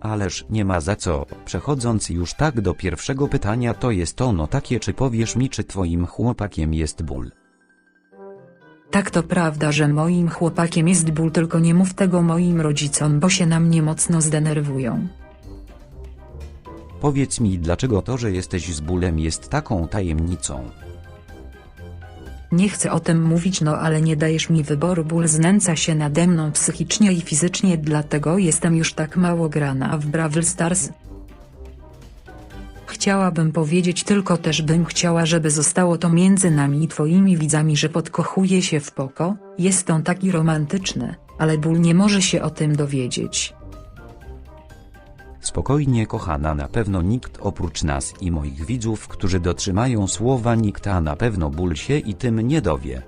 Ależ nie ma za co, przechodząc już tak do pierwszego pytania to jest ono takie czy powiesz mi czy twoim chłopakiem jest ból? Tak to prawda, że moim chłopakiem jest ból, tylko nie mów tego moim rodzicom, bo się na mnie mocno zdenerwują. Powiedz mi dlaczego to że jesteś z bólem jest taką tajemnicą. Nie chcę o tym mówić, no ale nie dajesz mi wyboru, ból znęca się nade mną psychicznie i fizycznie, dlatego jestem już tak mało grana w Brawl Stars. Chciałabym powiedzieć tylko też bym chciała, żeby zostało to między nami i twoimi widzami, że podkochuję się w poko, jest on taki romantyczny, ale ból nie może się o tym dowiedzieć. Spokojnie kochana na pewno nikt oprócz nas i moich widzów którzy dotrzymają słowa nikt a na pewno ból się i tym nie dowie.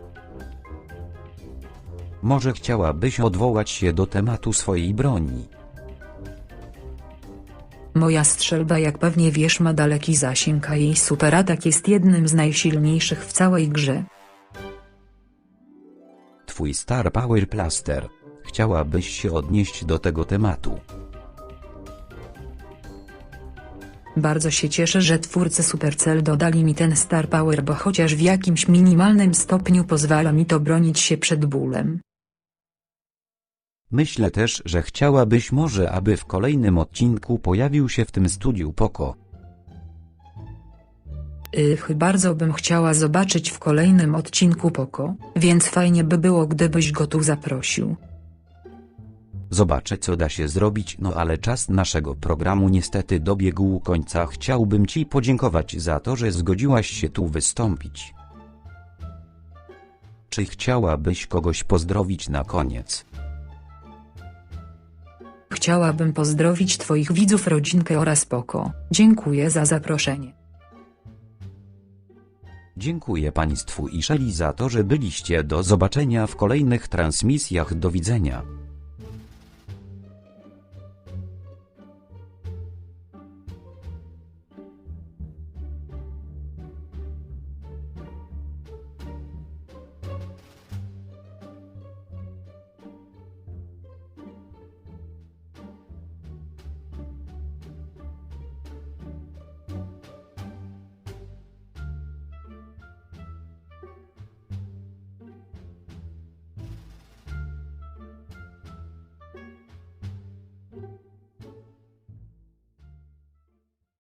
Może chciałabyś odwołać się do tematu swojej broni. Moja strzelba jak pewnie wiesz ma daleki zasięg a jej superatak jest jednym z najsilniejszych w całej grze. Twój Star Power Plaster. Chciałabyś się odnieść do tego tematu. Bardzo się cieszę, że twórcy Supercell dodali mi ten Star Power, bo chociaż w jakimś minimalnym stopniu pozwala mi to bronić się przed bólem. Myślę też, że chciałabyś może aby w kolejnym odcinku pojawił się w tym studiu Poko. Ych, bardzo bym chciała zobaczyć w kolejnym odcinku Poko, więc fajnie by było gdybyś go tu zaprosił. Zobaczę co da się zrobić no ale czas naszego programu niestety dobiegł końca chciałbym Ci podziękować za to że zgodziłaś się tu wystąpić. Czy chciałabyś kogoś pozdrowić na koniec? Chciałabym pozdrowić twoich widzów, rodzinkę oraz Poko. Dziękuję za zaproszenie. Dziękuję Państwu i Szeli za to, że byliście do zobaczenia w kolejnych transmisjach do widzenia.